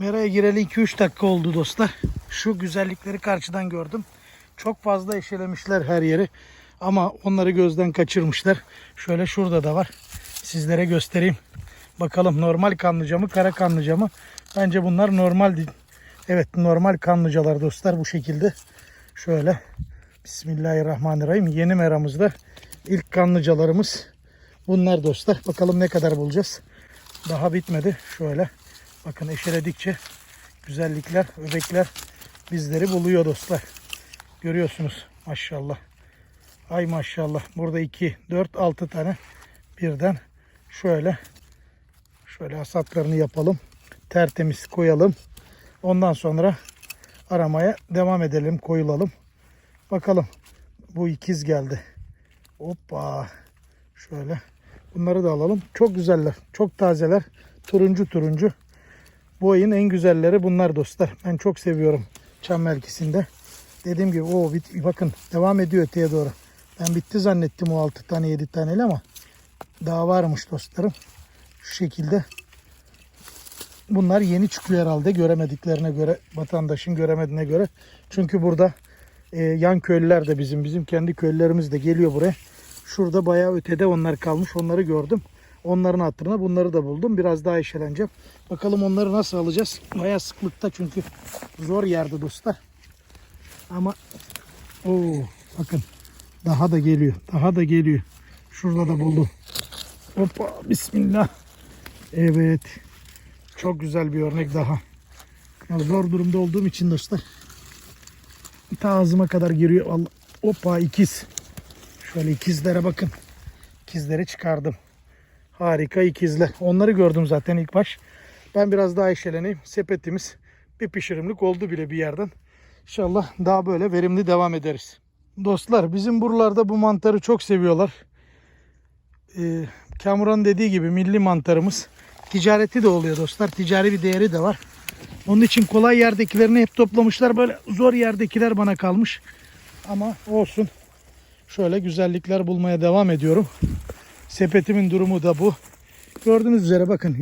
Mera'ya gireli 2-3 dakika oldu dostlar. Şu güzellikleri karşıdan gördüm. Çok fazla eşelemişler her yeri. Ama onları gözden kaçırmışlar. Şöyle şurada da var. Sizlere göstereyim. Bakalım normal kanlıca mı kara kanlıca mı? Bence bunlar normal. Evet normal kanlıcalar dostlar bu şekilde. Şöyle. Bismillahirrahmanirrahim. Yeni meramızda ilk kanlıcalarımız bunlar dostlar. Bakalım ne kadar bulacağız. Daha bitmedi. Şöyle. Bakın eşeledikçe güzellikler, öbekler bizleri buluyor dostlar. Görüyorsunuz maşallah. Ay maşallah. Burada 2, 4, 6 tane birden şöyle şöyle hasatlarını yapalım. Tertemiz koyalım. Ondan sonra aramaya devam edelim, koyulalım. Bakalım. Bu ikiz geldi. Hoppa. Şöyle. Bunları da alalım. Çok güzeller. Çok tazeler. Turuncu turuncu. Bu ayın en güzelleri bunlar dostlar. Ben çok seviyorum çam melkisinde. Dediğim gibi o bit bakın devam ediyor öteye doğru. Ben bitti zannettim o 6 tane 7 taneli ama daha varmış dostlarım. Şu şekilde. Bunlar yeni çıkıyor herhalde göremediklerine göre, vatandaşın göremediğine göre. Çünkü burada e, yan köylüler de bizim, bizim kendi köylülerimiz de geliyor buraya. Şurada bayağı ötede onlar kalmış. Onları gördüm. Onların hatırına bunları da buldum. Biraz daha eşeleneceğim. Bakalım onları nasıl alacağız. Bayağı sıklıkta çünkü zor yerde dostlar. Ama oo, bakın daha da geliyor. Daha da geliyor. Şurada da buldum. Hoppa bismillah. Evet. Çok güzel bir örnek daha. Ya zor durumda olduğum için dostlar. Ta ağzıma kadar giriyor. Allah. Hoppa ikiz. Şöyle ikizlere bakın. İkizleri çıkardım. Harika ikizler. Onları gördüm zaten ilk baş. Ben biraz daha eşeleneyim. Sepetimiz bir pişirimlik oldu bile bir yerden. İnşallah daha böyle verimli devam ederiz. Dostlar bizim buralarda bu mantarı çok seviyorlar. Ee, Kamuran dediği gibi milli mantarımız. Ticareti de oluyor dostlar. Ticari bir değeri de var. Onun için kolay yerdekilerini hep toplamışlar. Böyle zor yerdekiler bana kalmış. Ama olsun. Şöyle güzellikler bulmaya devam ediyorum. Sepetimin durumu da bu. Gördüğünüz üzere bakın